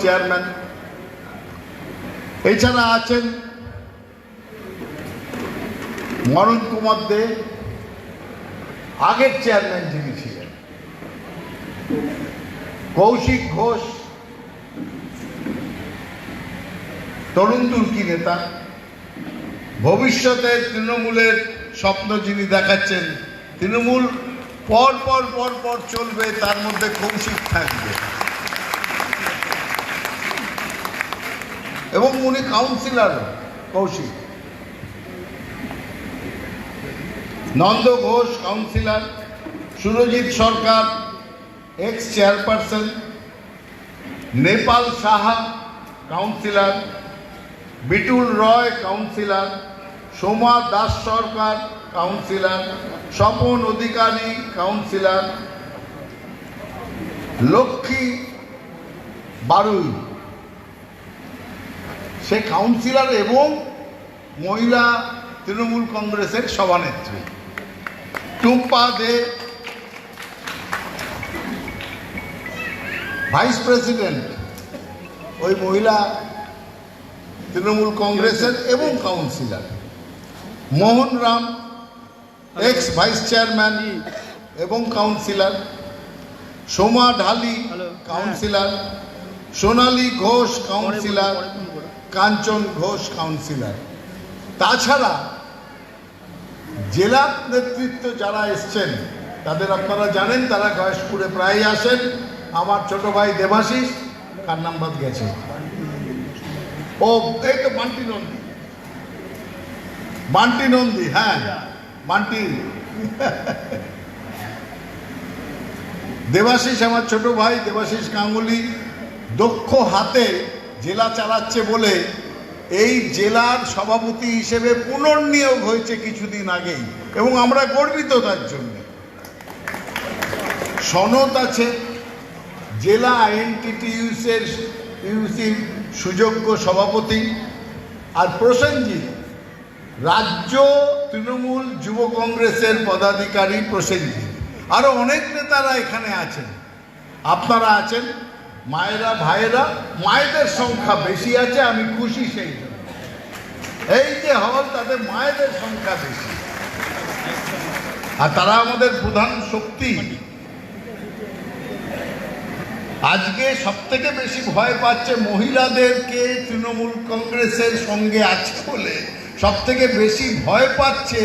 Chairman এছাড়া আছেন মনোজ কুমার দে, আগের চেয়ারম্যান যিনি ছিলেন। কৌশিক ঘোষ তরুণ তুর্কি নেতা? ভবিষ্যতের তৃণমূলের স্বপ্ন যিনি দেখাচ্ছেন, তৃণমূল পর পর পর পর চলবে, তার মধ্যে কৌশিক থাকবে। এবং উনি councillor Kaushik. Nanda Ghosh councillor Surajit Sarkar ex chairperson Nepal Saha councillor Bitul Roy councillor Soma Das Sarkar councillor Swapan Adhikari councillor Lakshmi Barui. সে কাউন্সিলর এবং মহিলা তৃণমূল কংগ্রেসের সভানেত্রী। টুম্পা দে। ভাইস প্রেসিডেন্ট ওই মহিলা তৃণমূল কংগ্রেসের এবং councillor Mohan Ram ex vice chairman এবং councillor Soma Dhali councillor Sonali Ghosh councillor Kanchan Ghosh councillor. তাছাড়া জেলা নেতৃত্ব যারা এসছেন, তাদের আপনারা জানেন, তারা গয়েশপুরে প্রায়ই আসেন। আমার ছোট ভাই দেবাশিস কার নাম্বার গেছে। ও, এই তো বান্টি নন্দী। বান্টি নন্দী হ্যাঁ বান্টি। দেবাশিস, আমার ছোট ভাই দেবাশিস গাঙ্গুলি, দক্ষ হাতে জেলা চালাচ্ছে বলে এই জেলার সভাপতি হিসেবে পুনর্নিয়োগ হয়েছে কিছুদিন আগেই, এবং আমরা গর্বিত তার জন্য। সনদ আছে, জেলা আইএনটিটিউসের ইউসির সুযোগ্য সভাপতি আর প্রসেনজিৎ রাজ্য তৃণমূল যুব কংগ্রেসের পদাধিকারী প্রসেনজিৎ আরও অনেক নেতারা এখানে আছেন। আপনারা আছেন? মায়েরা, ভাইয়েরা, মায়েদের সংখ্যা বেশি আছে, আমি খুশি সেই এই যে হল তাতে মায়েদের সংখ্যা বেশি। আর তারা আমাদের প্রধান শক্তি। আজকে সব থেকে বেশি ভয় পাচ্ছে মহিলাদেরকে তৃণমূল কংগ্রেসের সঙ্গে আছে বলে। সব থেকে বেশি ভয় পাচ্ছে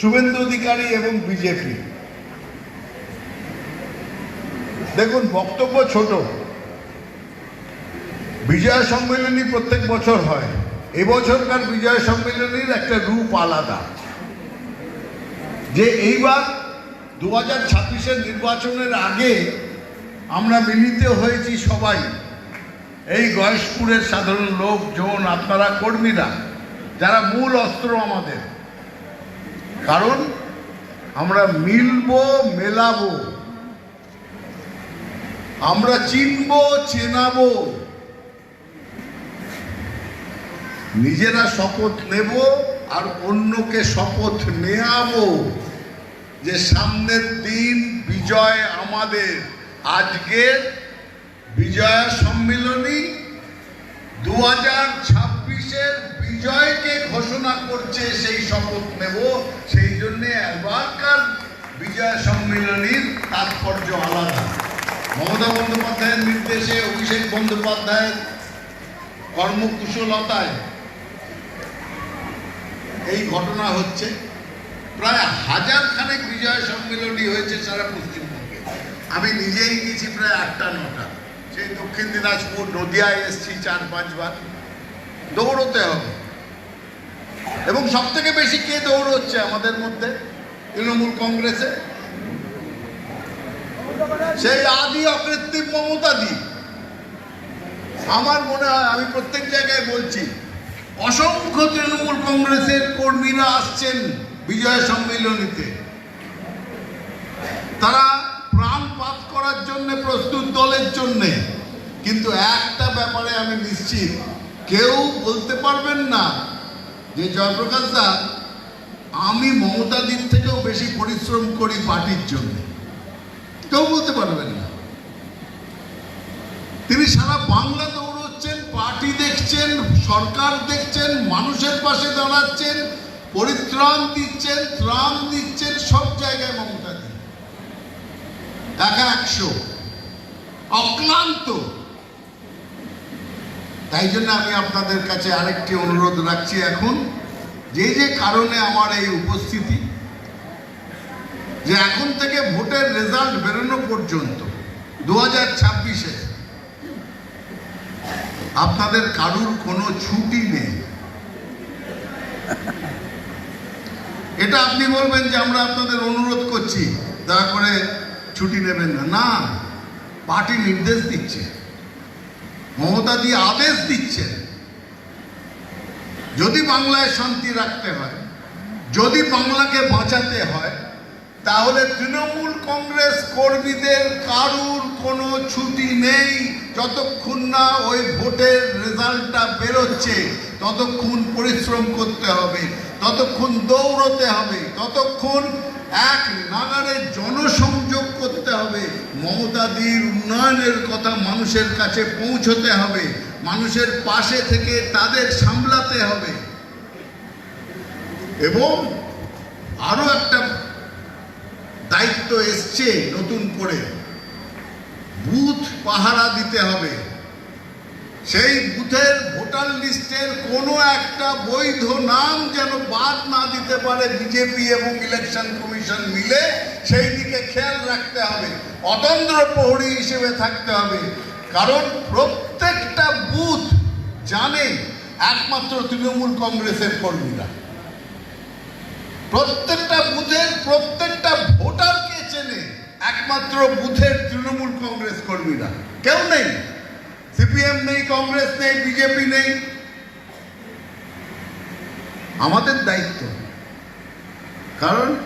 শুভেন্দু অধিকারী এবং বিজেপি। দেখুন, বক্তব্য ছোট। বিজয় সম্মেলনী প্রত্যেক বছর হয়। এবছরকার বিজয় সম্মেলনীর একটা রূপ আলাদা। যে এইবার দু হাজার ছাব্বিশের নির্বাচনের আগে আমরা মিলিত হয়েছি সবাই। এই গয়েশপুরের সাধারণ লোক লোকজন আপনারা, কর্মীরা, যারা মূল অস্ত্র আমাদের। কারণ আমরা মিলবো, মেলাবো। আমরা চিনবো, চেনাবো। নিজেরা শপথ নেব আর অন্যকে শপথ নেয়াবো যে সামনের দিন বিজয় আমাদের। আজকের বিজয়া সম্মিলনী দু হাজার ছাব্বিশের বিজয়কে ঘোষণা করছে সেই শপথ নেব। সেই জন্য এবারকার বিজয় সম্মিলনীর তাৎপর্য আলাদা। মমতা বন্দ্যোপাধ্যায়ের নির্দেশে অভিষেক বন্দ্যোপাধ্যায়ের কর্মকুশলতায় এই ঘটনা হচ্ছে, প্রায় হাজার খানেক বিজয় সম্মেলনী হয়েছে সারা পশ্চিমবঙ্গে। আমি নিজেই গেছি প্রায় আটটা, নটা। সেই দক্ষিণ দিনাজপুর, নদিয়ায় এসছি চার, পাঁচবার। দৌড়তে হবে। এবং সব থেকে বেশি কে দৌড়চ্ছে আমাদের মধ্যে? তৃণমূল কংগ্রেসে। সেই আদি অকৃত্রিম মমতা দি। আমার মনে হয়, আমি প্রত্যেক জায়গায় বলছি অসংখ্য তৃণমূল কংগ্রেসের কর্মীরা আসছেন বিজয় সম্মেলনীতে। তারা প্রাণপাত করার জন্য প্রস্তুত দলের জন্য। কিন্তু একটা ব্যাপারে আমি নিশ্চিত, কেউ বলতে পারবেন না যে, জয়প্রকাশ দা, আমি মমতা দিন থেকেও বেশি পরিশ্রম করি পার্টির জন্য। কেউ বলতে পারবেন না। তিনি সারা বাংলা দৌড় সরকার দেখছেন, মানুষের পাশে দাঁড়াচ্ছেন, পরিত্রাণ দিচ্ছেন, ত্রাণ দিচ্ছেন, সব জায়গায় মমতা দি একা একশো। অক্লান্ত। তাই জন্য আমি আপনাদের কাছে আরেকটি অনুরোধ রাখছি এখন, যে যে কারণে আমার এই উপস্থিতি, যে এখন থেকে ভোটের রেজাল্ট বেরোনো পর্যন্ত, দু হাজার ছাব্বিশে আপনাদের কারুর কোনো ছুটি নেই। এটা আপনি বলবেন যে আমরা আপনাদের অনুরোধ করছি, দয়া করে ছুটি নেবেন না। না, পার্টি নির্দেশ দিচ্ছে। মমতা দিয়ে আদেশ দিচ্ছে। যদি বাংলায় শান্তি রাখতে হয়, যদি বাংলাকে বাঁচাতে হয়, তাহলে তৃণমূল কংগ্রেস কর্মীদের কারুর কোনো ছুটি নেই। যতক্ষণ না ওই ভোটের রেজাল্টটা বেরোচ্ছে, ততক্ষণ পরিশ্রম করতে হবে, ততক্ষণ দৌড়তে হবে, ততক্ষণ এক নাগারে জনসংযোগ করতে হবে। মমতাদির উন্নয়নের কথা মানুষের কাছে পৌঁছতে হবে, মানুষের পাশে থেকে তাদের সামলাতে হবে। এবং আরও একটা দায়িত্ব এসছে নতুন করে। বুথ পাহারা দিতে হবে। সেই বুথের ভোটার লিস্টের কোনো একটা বৈধ নাম যেন বাদ না দিতে পারে বিজেপি এবং ইলেকশন কমিশন মিলে, সেই দিকে খেয়াল রাখতে হবে। অতন্ত্র প্রহরী হিসেবে থাকতে হবে। কারণ প্রত্যেকটা বুথ জানে একমাত্র তৃণমূল কংগ্রেসের কর্মীরা। প্রত্যেকটা বুথের প্রত্যেকটা ভোটারকে চেনে। একমাত্র বুথের তৃণমূল কংগ্রেস কর্মীরা। কেউ নেই। সিপিএম নেই, কংগ্রেস নেই, বিজেপি নেই। আমাদের দায়িত্ব। কারণ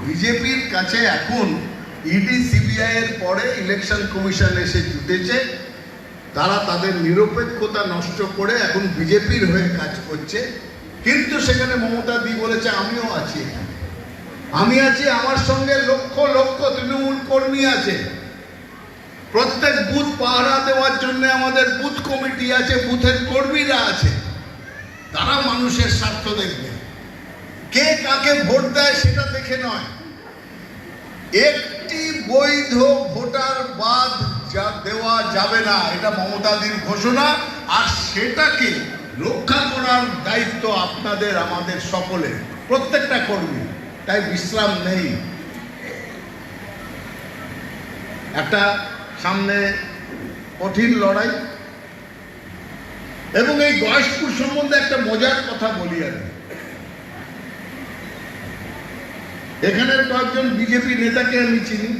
বিজেপির কাছে এখন ইডি, সিবিআই এর পরে ইলেকশন কমিশন এসে জুটেছে তারা তাদের নিরপেক্ষতা নষ্ট করে এখন বিজেপির হয়ে কাজ করছে। কিন্তু সেখানে মমতা দি বলেছে, আমিও আছি এখানে। আমি আছি আমার সঙ্গে লক্ষ লক্ষ তৃণমূল কর্মী আছে। প্রত্যেক বুথ পাহারা দেওয়ার জন্য আমাদের বুথ কমিটি আছে, বুথের কর্মীরা আছে। তারা মানুষের স্বার্থ দেখবে। কে কাকে ভোট দেয় সেটা দেখে নয়। একটি বৈধ ভোটার বাদ যা দেওয়া যাবে না, এটা মমতাদির ঘোষণা। আর সেটাকে রক্ষা করার দায়িত্ব আপনাদের, আমাদের সকলের, প্রত্যেকটা কর্মী তাই বিশ্রাম নেই। একটা সামনে কঠিন লড়াই এবং এই গয়েশপুর সম্বন্ধে একটা মজার কথা বলি আমি। এখানের কয়েকজন বিজেপি নেতাকে আমি চিনি।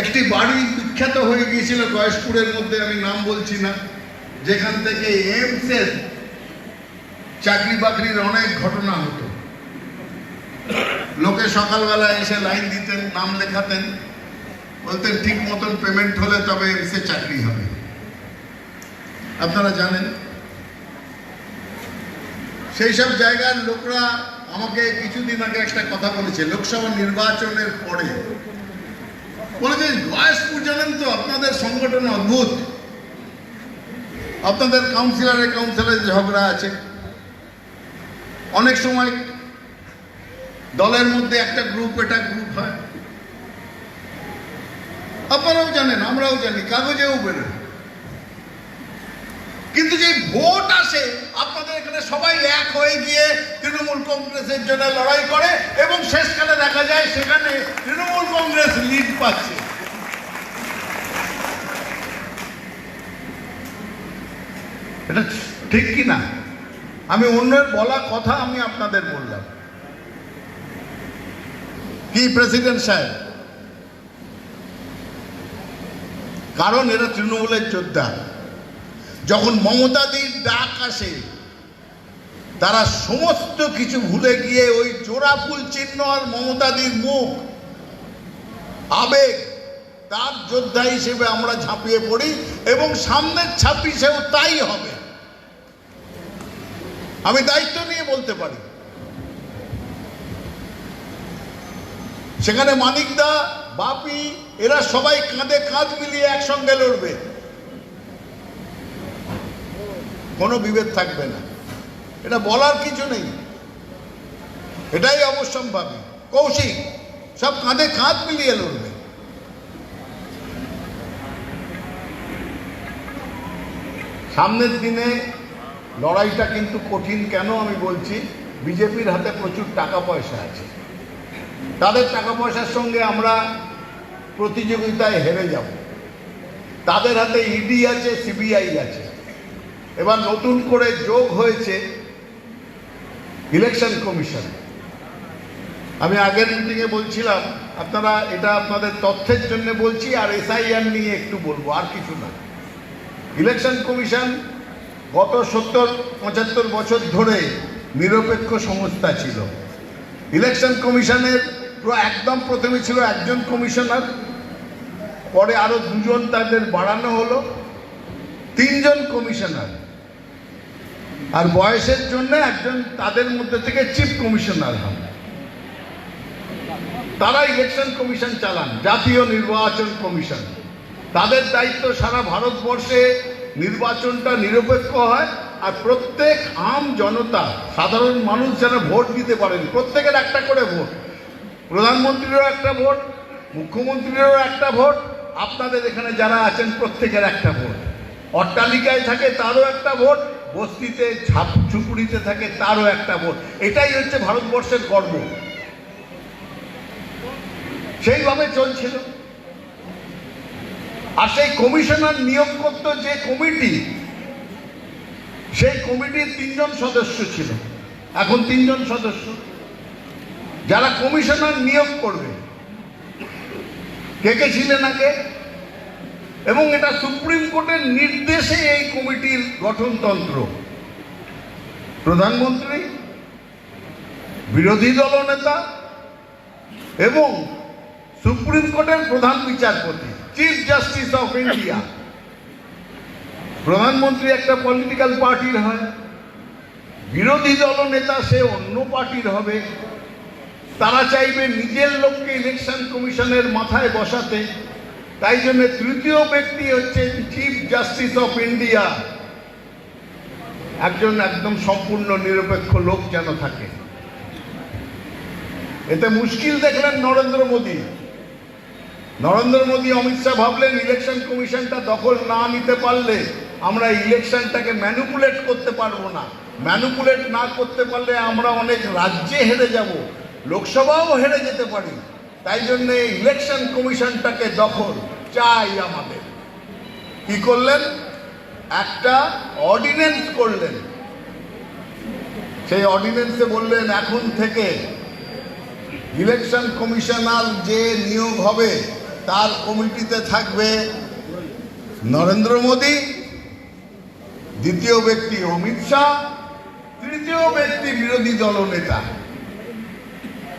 একটি বাড়ি বিখ্যাত হয়ে গিয়েছিল গয়েশপুরের মধ্যে, আমি নাম বলছি না, যেখান থেকে এমসের চাকরি বাকরির অনেক ঘটনা হতো। লোকে সকালবেলা এসে লাইন দিতেন, নাম লেখাতেন, বলতেন, ঠিক মতন পেমেন্ট হলে তবে এমসে চাকরি হবে। আপনারা জানেন? সেই সব জায়গার লোকরা আমাকে কিছুদিন আগে একটা কথা বলেছে, লোকসভা নির্বাচনের পরে। বলেছে গয়েশপুর জানেন তো, আপনাদের সংগঠন অদ্ভুত। আপনাদের কাউন্সিলরে কাউন্সিলরের ঝগড়া আছে। অনেক সময় দলের মধ্যে একটা গ্রুপ এটা গ্রুপ হয়। আপনারাও জানেন, আমরাও জানি, কাগজেও বেরোয়। কিন্তু যে ভোট আসে, আপনাদের এখানে সবাই এক হয়ে গিয়ে তৃণমূল কংগ্রেসের জন্য লড়াই করে এবং শেষকালে দেখা যায় সেখানে তৃণমূল কংগ্রেস লিড পাচ্ছে। এটা ঠিক কি না আমি অন্যের বলা কথা আমি আপনাদের বললাম। কি প্রেসিডেন্ট সাহেব? কারণ এরা তৃণমূলের যোদ্ধা। যখন মমতাদির ডাক আসে, তারা সমস্ত কিছু ভুলে গিয়ে ওই জোড়া ফুল চিহ্ন আর মমতাদির মুখ, আবেগ, তার যোদ্ধা হিসেবে আমরা ঝাঁপিয়ে পড়ি এবং সামনের ছাব্বিশেও তাই হবে। আমি দায়িত্ব নিয়ে বলতে পারি। সেখানে মানিকদা, বাপি, এরা সবাই কাঁধে কাঁধ মিলিয়ে একসঙ্গে লড়বে। কোনো বিভেদ থাকবে না। এটা বলার কিছু নেই। এটাই অবশ্যম্ভাবী। কৌশিক, সব কাঁধে কাঁধ মিলিয়ে লড়বে। সামনের দিনে লড়াইটা কিন্তু কঠিন কেন আমি বলছি, বিজেপির হাতে প্রচুর টাকা পয়সা আছে। তাদের টাকা পয়সার সঙ্গে আমরা প্রতিযোগিতায় হেরে যাব। তাদের হাতে ইডি আছে, সিবিআই আছে। এবার নতুন করে যোগ হয়েছে ইলেকশন কমিশন। আমি আগের মিটিংয়ে বলছিলাম, আপনারা এটা আপনাদের তথ্যের জন্য বলছি, আর এসআইআর নিয়ে একটু বলব, আর কিছু না। ইলেকশন কমিশন গত সত্তর, পঁচাত্তর বছর ধরে নিরপেক্ষ সংস্থা ছিল। ইলেকশন কমিশনের পুরো একদম প্রথমে ছিল একজন কমিশনার, পরে আরও দুজন তাদের বাড়ানো হলো, তিনজন কমিশনার। আর বয়সের জন্য একজন তাদের মধ্যে থেকে চিফ কমিশনার হন। তারা ইলেকশন কমিশন চালান, জাতীয় নির্বাচন কমিশন। তাদের দায়িত্ব সারা ভারতবর্ষে নির্বাচনটা নিরপেক্ষ হয় আর প্রত্যেক আম জনতা, সাধারণ মানুষ যেন ভোট দিতে পারেন, প্রত্যেকের একটা করে ভোট। প্রধানমন্ত্রীরও একটা ভোট, মুখ্যমন্ত্রীরও একটা ভোট, আপনাদের এখানে যারা আছেন প্রত্যেকের একটা ভোট। অট্টালিকায় থাকে তারও একটা ভোট, বস্তিতে ঝাপ ঝুপুড়িতে থাকে তারও একটা ভোট। এটাই হচ্ছে ভারতবর্ষের গর্ব। সেইভাবে চলছিল। আর সেই কমিশনার নিয়োগ করত যে কমিটি, সেই কমিটির তিনজন সদস্য ছিল। এখন তিনজন সদস্য। যারা কমিশনার নিয়োগ করবে, কে কে ছিলেন আগে? এবং এটা সুপ্রিম কোর্টের নির্দেশে এই কমিটির গঠনতন্ত্র। প্রধানমন্ত্রী, বিরোধী দলনেতা এবং সুপ্রিম কোর্টের প্রধান বিচারপতি। চিফ জাস্টিস অফ ইন্ডিয়া প্রধানমন্ত্রী একটা পলিটিক্যাল পার্টির হয় বিরোধী দলনেতা সে অন্য পার্টির হবে তারা চাইবে নিজের লোককে ইলেকশন কমিশনের মাথায় বসাতে তাই জন্য তৃতীয় ব্যক্তি হচ্ছে চিফ জাস্টিস অফ ইন্ডিয়া একজন একদম সম্পূর্ণ নিরপেক্ষ লোক যেন থাকে এতে মুশকিল দেখলেন নরেন্দ্র মোদী নরেন্দ্র মোদী, অমিত শাহ ভাবলেন ইলেকশন কমিশনটা দখল না নিতে পারলে আমরা ইলেকশনটাকে ম্যানুপুলেট করতে পারব না। ম্যানুপুলেট না করতে পারলে আমরা অনেক রাজ্যে হেরে যাব, লোকসভাও হেরে যেতে পারি। তাই জন্যে ইলেকশন কমিশনটাকে দখল চাই আমাদের। কি করলেন? একটা অর্ডিন্যান্স করলেন। সেই অর্ডিন্যান্সে বললেন, এখন থেকে ইলেকশন কমিশনার যে নিয়োগ হবে তার কমিটিতে থাকবে নরেন্দ্র মোদী, দ্বিতীয় ব্যক্তি অমিত শাহ, তৃতীয় ব্যক্তি বিরোধী দলনেতা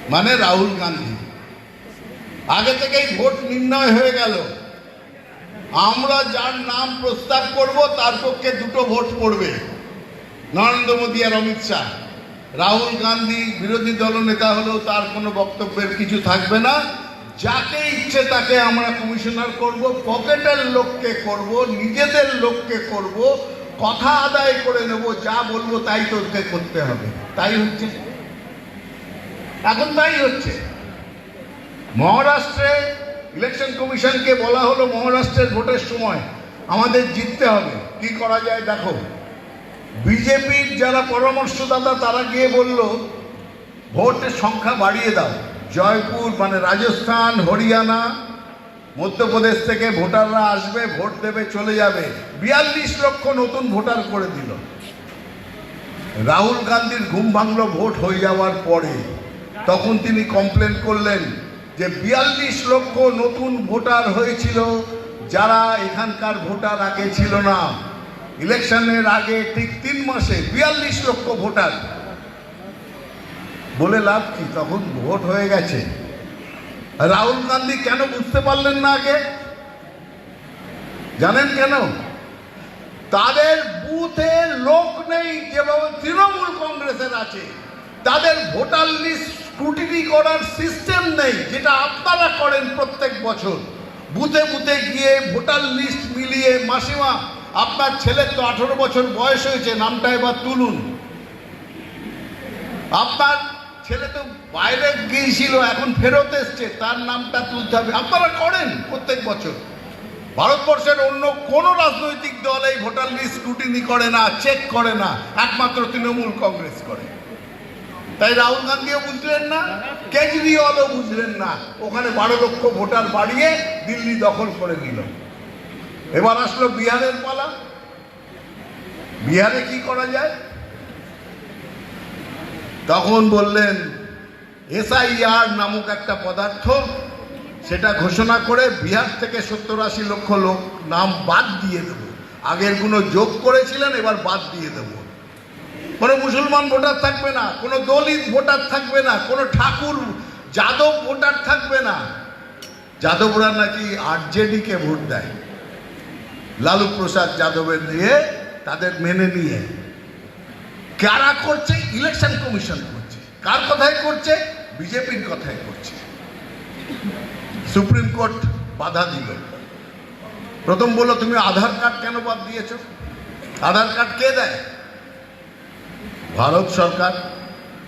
মানে রাহুল গান্ধী। আগে থেকেই ভোট নির্ণয় হয়ে গেল। আমরা যার নাম প্রস্তাব করব, তার পক্ষে দুটো ভোট পড়বে, নরেন্দ্র মোদী আর অমিত শাহ। রাহুল গান্ধী বিরোধী দলনেতা হলেও তার কোনো বক্তব্যের কিছু থাকবে না। যাকে ইচ্ছে তাকে আমরা কমিশনার করব, পকেটের লোককে করব, নিজেদের লোককে করব, কথা আদায় করে নেব, যা বলব তাই তোকে করতে হবে। তাই হচ্ছে। এখন তাই হচ্ছে। মহারাষ্ট্রে ইলেকশন কমিশনকে বলা হলো মহারাষ্ট্রের ভোটের সময়। আমাদের জিততে হবে। কি করা যায় দেখো। বিজেপির যারা পরামর্শদাতা, তারা গিয়ে বলল, ভোটের সংখ্যা বাড়িয়ে দাও। জয়পুর মানে রাজস্থান, হরিয়ানা, মধ্যপ্রদেশ থেকে ভোটাররা আসবে, ভোট দেবে, চলে যাবে। বিয়াল্লিশ লক্ষ নতুন ভোটার করে দিল। রাহুল গান্ধীর ঘুম ভাঙলো ভোট হয়ে যাওয়ার পরে। তখন তিনি কমপ্লেন করলেন যে বিয়াল্লিশ লক্ষ নতুন ভোটার হয়েছিল, যারা এখানকার ভোটার আগে ছিল না। ইলেকশনের আগে ঠিক তিন মাসে বিয়াল্লিশ লক্ষ ভোটার বলে লাভ কি? তখন ভোট হয়ে গেছে। রাহুল গান্ধী কেন বুঝতে পারলেন না আগে? জানেন কেন? তাদের বুথে লোক নেই, যেভাবে তৃণমূল কংগ্রেসের আছে। তাদের ভোটার লিস্ট স্ক্রুটিনি করার সিস্টেম নেই, যেটা আপনারা করেন প্রত্যেক বছর। বুথে বুথে গিয়ে ভোটার লিস্ট মিলিয়ে মাসিমা, আপনার ছেলের তো আঠেরো বছর বয়স হয়েছে, নামটা এবার তুলুন। আপনার ছেলে তো বাইরে গিয়েছিল, এখন ফেরত এসছে, তার নামটা তুলতে হবে। আপনারা করেন প্রত্যেক বছর। ভারতবর্ষের অন্য কোনো রাজনৈতিক দল এই ভোটার লিস্ট স্ক্রুটিনি করে না চেক করে না, একমাত্র তৃণমূল কংগ্রেস করে। তাই রাহুল গান্ধীও বুঝলেন না, কেজরিওয়ালও বুঝলেন না, ওখানে বারো লক্ষ ভোটার বাড়িয়ে দিল্লি দখল করে নিল। এবার আসলো বিহারের পালা। বিহারে কি করা যায়? তখন বললেন, এসআইআর নামক একটা পদার্থ, সেটা ঘোষণা করে বিহার থেকে সত্তর আশি লক্ষ লোক নাম বাদ দিয়ে দেবো। আগের কোনো যোগ করেছিলেন, এবার বাদ দিয়ে দেবো। কোনো মুসলমান ভোটার থাকবে না, কোনো দলিত ভোটার থাকবে না, কোনো ঠাকুর, যাদব ভোটার থাকবে না। যাদবরা নাকি আরজেডিকে ভোট দেয়। লালু প্রসাদ যাদবের দিয়ে তাদের মেনে নিয়ে কারা করছে? ইলেকশন কমিশন করছে। কার কথায় করছে? বিজেপির কথায় করছে। সুপ্রিম কোর্ট বাধা দিল। প্রথম বলল, তুমি আধার কার্ড কেন বাদ দিয়েছ? আধার কার্ড কে দেয়? ভারত সরকার।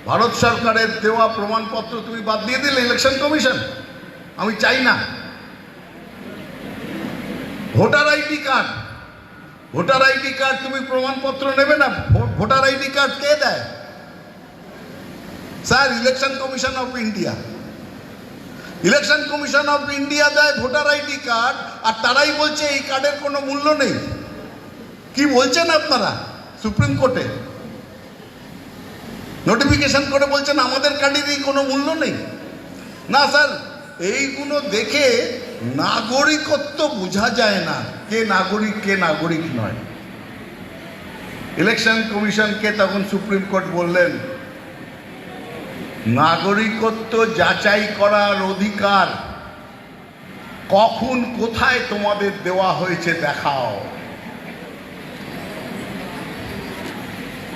ভারত সরকারের দেওয়া প্রমাণপত্র তুমি বাদ দিয়ে দিলে ইলেকশন কমিশন? আমি চাই না। Voter ID card. Voter ID card তুমি প্রমাণপত্র নেবে না? ভোটার আইডি কার্ড কে দেয়? Sir, election commission of India. Election commission of India দেয় ভোটার আইডি কার্ড, আর তারাই বলছে এই কার্ডের কোনো মূল্য নেই। কি বলছেন আপনারা সুপ্রিম কোর্টে? নোটিফিকেশন করে বলছেন আমাদের কার্ডেরই কোনো মূল্য নেই। না, স্যার, এইগুলো দেখে নাগরিকত্ব বোঝা যায় না কে নাগরিক কে নাগরিক নয়। ইলেকশন কমিশনকে তখন সুপ্রিম কোর্ট বললেন, নাগরিকত্ব যাচাই করার অধিকার কখন কোথায় তোমাদের দেওয়া হয়েছে দেখাও।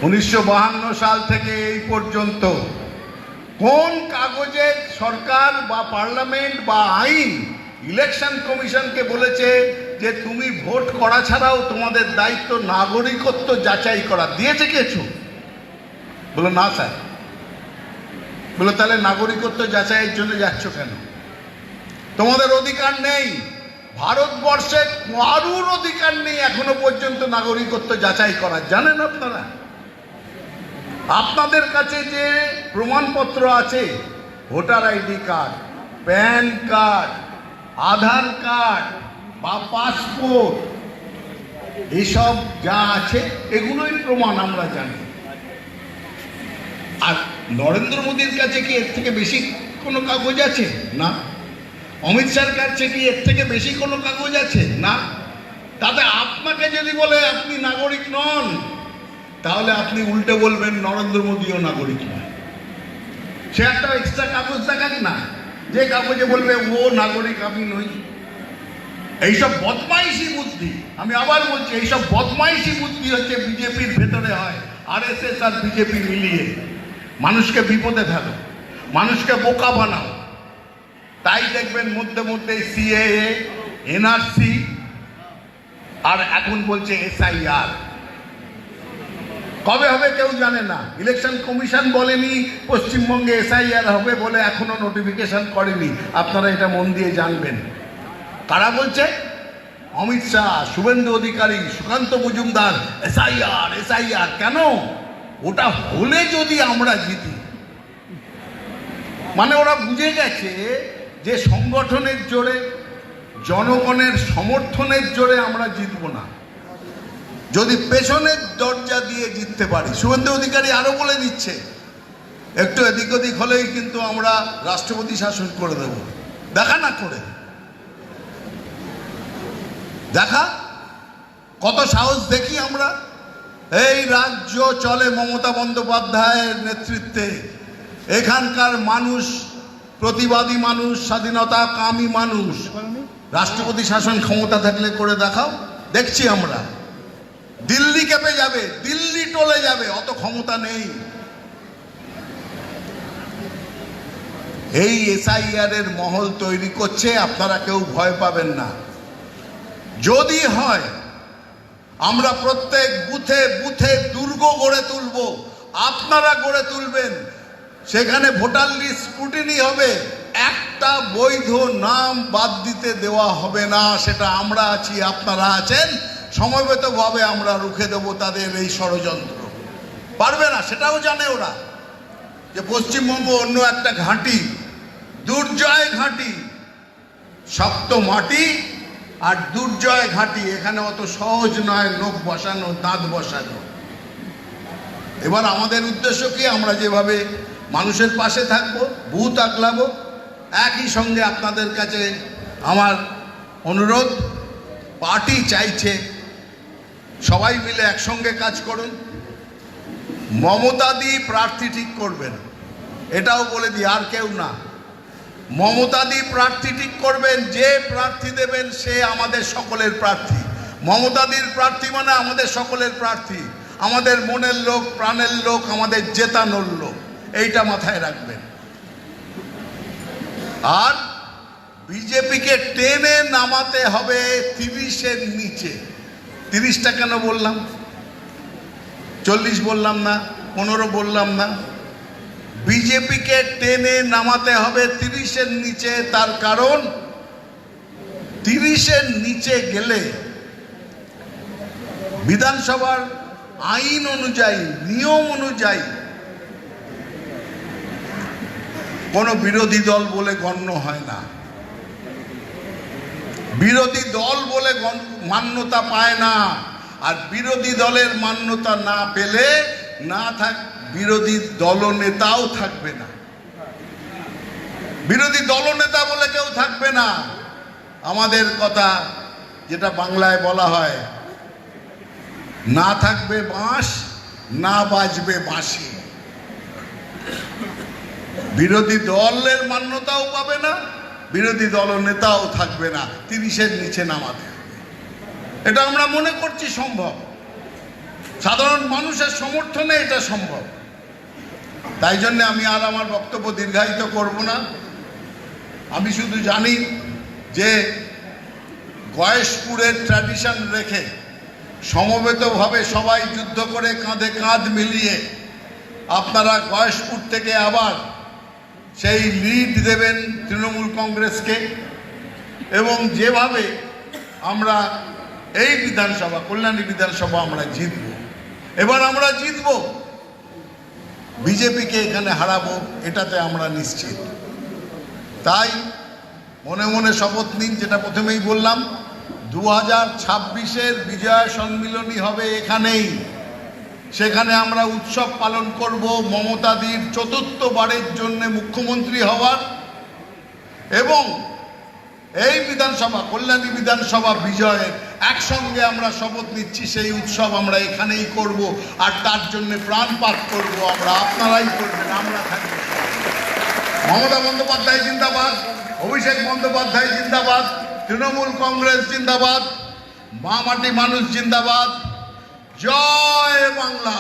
উনিশশো সাল থেকে এই পর্যন্ত কোন কাগজে সরকার বা পার্লামেন্ট বা আইন ইলেকশন কমিশনকে বলেছে যে তুমি ভোট করা ছাড়াও তোমাদের দায়িত্ব নাগরিকত্ব যাচাই করা। দিয়েছে কিছু বলো, না, স্যার। বলো, তাহলে নাগরিকত্ব যাচাইয়ের জন্য যাচ্ছ কেন? তোমাদের অধিকার নেই। ভারতবর্ষে কারুর অধিকার নেই এখনও পর্যন্ত নাগরিকত্ব যাচাই করার জানেন আপনারা? আপনাদের কাছে যে প্রমাণপত্র আছে, voter ID card, PAN card Aadhaar card বা পাসপোর্ট, এসব যা আছে, এগুলোই প্রমাণ আমরা জানি। আর নরেন্দ্র মোদীর কাছে কি এর থেকে বেশি কোনো কাগজ আছে? না। অমিত শাহর কাছে কি এর থেকে বেশি কোনো কাগজ আছে? না। তাতে আপনাকে যদি বলে আপনি নাগরিক নন, তাহলে আপনি উল্টে বলবেন, নরেন্দ্র মোদীও নাগরিক নয়। সে একটা এক্সট্রা কাগজ দেখান না। যে কাগজে বলবে, ও নাগরিক, আমি নই। এইসব বদমাইশি বুদ্ধি। আমি আবার বলছি, এইসব বদমাইশি বুদ্ধি হচ্ছে বিজেপির ভেতরে হয় আর এস এস আর বিজেপি মিলিয়ে। মানুষকে বিপদে ফেলো, মানুষকে বোকা বানাও। তাই দেখবেন মধ্যে মধ্যে সিএএ, এনআরসি, আর এখন বলছে এসআইআর। কবে হবে কেউ জানে না। ইলেকশন কমিশন বলেনি, পশ্চিমবঙ্গে এসআইআর হবে বলে এখনও নোটিফিকেশন করেনি। আপনারা এটা মন দিয়ে জানবেন। কারা বলছে? অমিত শাহ, শুভেন্দু অধিকারী, সুকান্ত মজুমদার। এসআইআর এসআইআর কেন? ওটা হলে যদি আমরা জিতি। মানে ওরা বুঝে গেছে যে সংগঠনের জোরে, জনগণের সমর্থনের জোরে আমরা জিতব না। যদি পেছনের দরজা দিয়ে জিততে পারি শুভেন্দু অধিকারী আরও বলে দিচ্ছে একটু এদিক ওদিক হলেই কিন্তু আমরা রাষ্ট্রপতি শাসন করে দেব। দেখা না করে। দেখা কত সাহস দেখি আমরা। এই রাজ্য চলে মমতা বন্দ্যোপাধ্যায়ের নেতৃত্বে। এখানকার মানুষ প্রতিবাদী মানুষ স্বাধীনতা কামী মানুষ রাষ্ট্রপতি শাসন ক্ষমতা থাকলে করে দেখাও। দেখছি আমরা। দিল্লি কেঁপে যাবে, দিল্লি টলে যাবে, অত ক্ষমতা নেই। এই এসআইআর এর মহল তৈরি করছে, আপনারা কেউ ভয় পাবেন না। যদি হয়, আমরা প্রত্যেক বুথে বুথে দুর্গ গড়ে তুলব, আপনারা গড়ে তুলবেন। সেখানে ভোটার লিস্ট স্ক্রুটিনি হবে, একটা বৈধ নাম বাদ দিতে দেওয়া হবে না, সেটা আমরা আছি, আপনারা আছেন সমবেতভাবে আমরা রুখে দেব তাদের এই ষড়যন্ত্র। পারবে না, সেটাও জানে ওরা যে পশ্চিমবঙ্গ অন্য একটা ঘাঁটি, দুর্জয় ঘাঁটি, শক্ত মাটি আর দুর্জয় ঘাঁটি, এখানে অত সহজ নয় নখ বসানো, দাঁত বসানো। এবার আমাদের উদ্দেশ্য কি? আমরা যেভাবে মানুষের পাশে থাকব, ভূত আগলাবো, একই সঙ্গে আপনাদের কাছে আমার অনুরোধ, পার্টি চাইছে সবাই মিলে একসঙ্গে কাজ করুন। মমতা মমতাদি প্রার্থী ঠিক করবেন। এটাও বলে দিই, আর কেউ না। মমতা মমতাদি প্রার্থী ঠিক করবেন, যে প্রার্থী দেবেন সে আমাদের সকলের প্রার্থী। মমতাদির প্রার্থী মানে আমাদের সকলের প্রার্থী। আমাদের মনের লোক, প্রাণের লোক, আমাদের জেতানোর লোক, এইটা মাথায় রাখবেন। আর বিজেপিকে টেনে নামাতে হবে তিরিশের নিচে। তিরিশটা কেন বললাম? চল্লিশ বললাম না, পনেরো বললাম না। বিজেপিকে টেনে নামাতে হবে তিরিশের নিচে, তার কারণ তিরিশের নিচে গেলে বিধানসভার আইন অনুযায়ী, নিয়ম অনুযায়ী কোনো বিরোধী দল বলে গণ্য হয় না। বিরোধী দল বলে মান্যতা পায় না। আর বিরোধী দলের মান্যতা না পেলে না থাক বিরোধী দলনেতাও থাকবে না। বিরোধী দলনেতা বলে কেউ থাকবে না। আমাদের কথা যেটা বাংলায় বলা হয়, না থাকবে বাঁশ, না বাজবে বাঁশি। বিরোধী দলের মান্যতাও পাবে না বিরোধী দল নেতাও থাকবে না, তিরিশের নিচে নামাতে এটা আমরা মনে করছি সম্ভব। সাধারণ মানুষের সমর্থনে এটা সম্ভব। তাই জন্য আমি আর আমার বক্তব্য দীর্ঘায়িত করব না। আমি শুধু জানি যে গয়েশপুরের ট্র্যাডিশন রেখে সমবেতভাবে সবাই যুদ্ধ করে কাঁধে কাঁধ মিলিয়ে আপনারা গয়েশপুর থেকে আবার সেই লিড দেবেন তৃণমূল কংগ্রেসকে। এবং যেভাবে আমরা এই বিধানসভা, কল্যাণী বিধানসভা আমরা জিতব, এবার আমরা জিতব। বিজেপিকে এখানে হারাবো, এটাতে আমরা নিশ্চিত। তাই মনে মনে শপথ নিন, যেটা প্রথমেই বললাম, দু হাজার ছাব্বিশের বিজয় সম্মিলনী হবে এখানেই। সেখানে আমরা উৎসব পালন করব মমতাদির চতুর্থবারের জন্য মুখ্যমন্ত্রী হওয়ার। এবং এই বিধানসভা, কল্যাণী বিধানসভা বিজয়ের একসঙ্গে আমরা শপথ নিচ্ছি, সেই উৎসব আমরা এখানেই করব আর তার জন্য প্রাণপাত করব আমরা, আপনারাই করবেন, আমরা থাকব। মমতা বন্দ্যোপাধ্যায় জিন্দাবাদ, অভিষেক বন্দ্যোপাধ্যায় জিন্দাবাদ, তৃণমূল কংগ্রেস জিন্দাবাদ, মা মাটি মানুষ জিন্দাবাদ। জয় বাংলা।